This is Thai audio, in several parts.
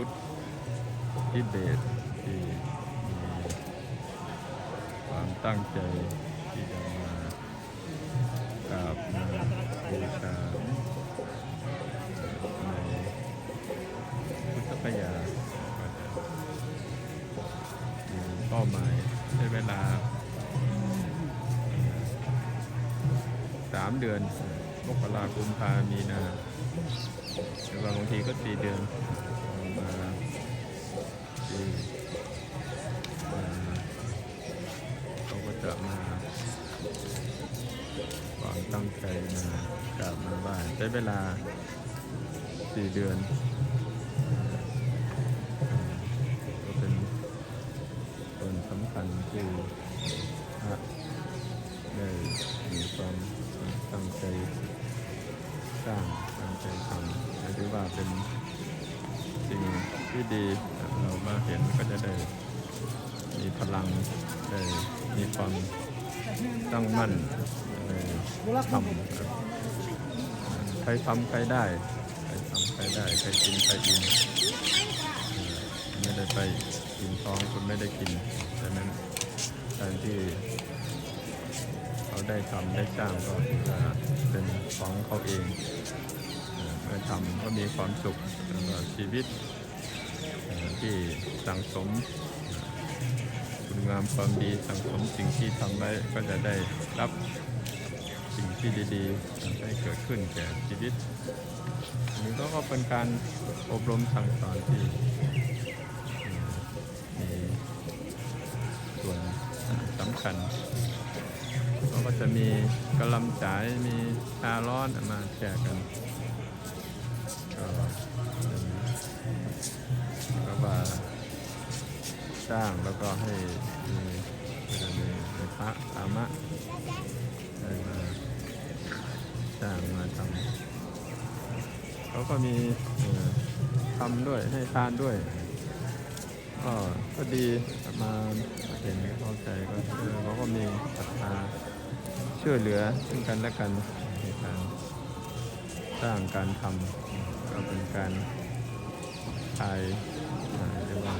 พุทธทิเบตที่มีความตั้งใจที่จะมากราบมาบูชาในพุทธคยามีเป้าหมายใช้เวลาสามเดือนมกราคมพามีนาหรือบางทีก็สี่เดือน ตั้งใจมากราบมาบ้านใช้เวลาสี่เดือนก็เป็นส่วนสำคัญที่พระได้มีความตั้งใจสร้างตั้งใจทำและถือว่าเป็นสิ่งที่ดีเรามาเห็นก็จะได้มีพลังได้มีความตั้งมั่น ทำใครทำใครได้ใครทำใครได้ใครกินใครกินไม่ได้ไปกินท้องคุณไม่ได้กินดังนั้นการที่เขาได้ทำได้สร้างก็จะเป็นของเขาเองเมื่อทำก็มีความสุขแล้วก็ชีวิตที่สังสมคุณงามความดีสังสมสิ่งที่ทำไว้ก็จะได้รับ ที่ดีๆให้เกิดขึ้นแก่ชีวิตอันนี้ก็ก็เป็นการอบรมสั่งสอนที่มีส่วนสำคัญเขาก็จะมีกระลำจ่ายมีชาร้อนมาแจกกันก็ก็ว่าสร้างแล้วก็ให้มีมีพระธรรมะได้มา สร้างมาทำเขาก็มีทำด้วยให้ทานด้วย ก็ก็ดีมาเห็นเข้าใจก็เออเขาก็มีศรัทธาช่วยเหลือซึ่งกันและกันในการสร้างการทำก็เป็นการคลายเรียกว่า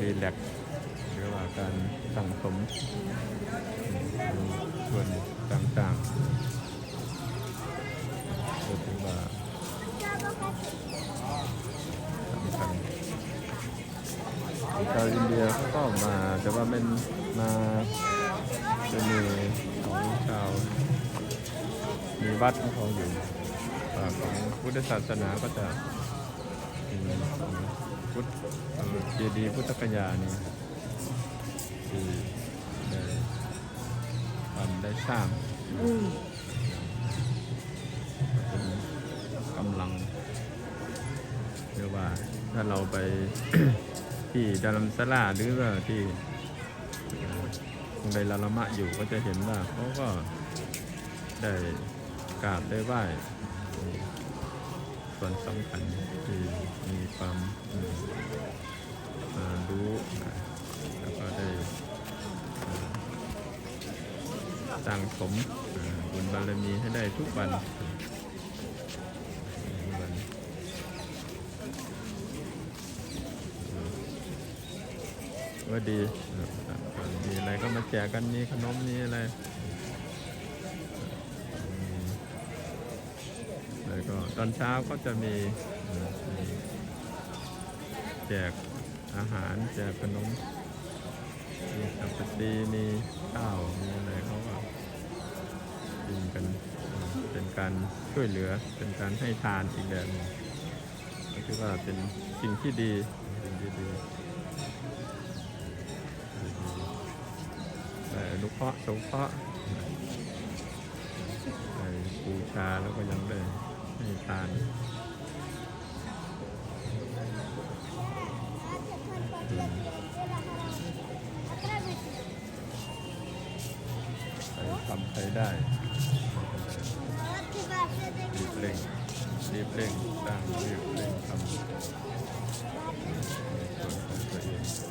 รีแลกหรือว่าการสั่งสมอืมส่วนต่างๆาวอินเดียเขาก็มาแต่ว่าเป็นมาจะมีของชาวมีวัดของเขาอยู่ของพุทธศาสนาก็จะมีพุทธเจดีย์พุทธคยานี่ที่ได้ทำได้สร้างเป็นกำลังเรียกว่าถ้าเราไป ที่ดารัมสลาหรือว่าที่ใดลาละมะอยู่ก็จะเห็นว่าเขาก็ได้กราบได้ไหว้ส่วนสำคัญที่มีความรู้แล้วก็ได้สั่งสมบุญบารมีให้ได้ทุกวันทุกวัน ว่าดีมีอะไรก็มาแจกกันมีขนมมีอะไรแล้วก็ตอนเช้าก็จะมีมแจกอาหารแจกขนมมีสัปตีมีข้าวมีอะไรเขาก็กินกันเอ่อเป็นการช่วยเหลือเป็นการให้ทานอีกแบบนึงก็คือว่าเป็นสิ่งที่ดีสิ่งที่ดี ได้ อนุเคราะห์สงเคราะห์ได้บูชาแล้วก็ยังได้ให้ทานใครทำใครได้รีบเร่งรีบเร่งสร้างรีบเร่งทำในส่วนของตัวเอง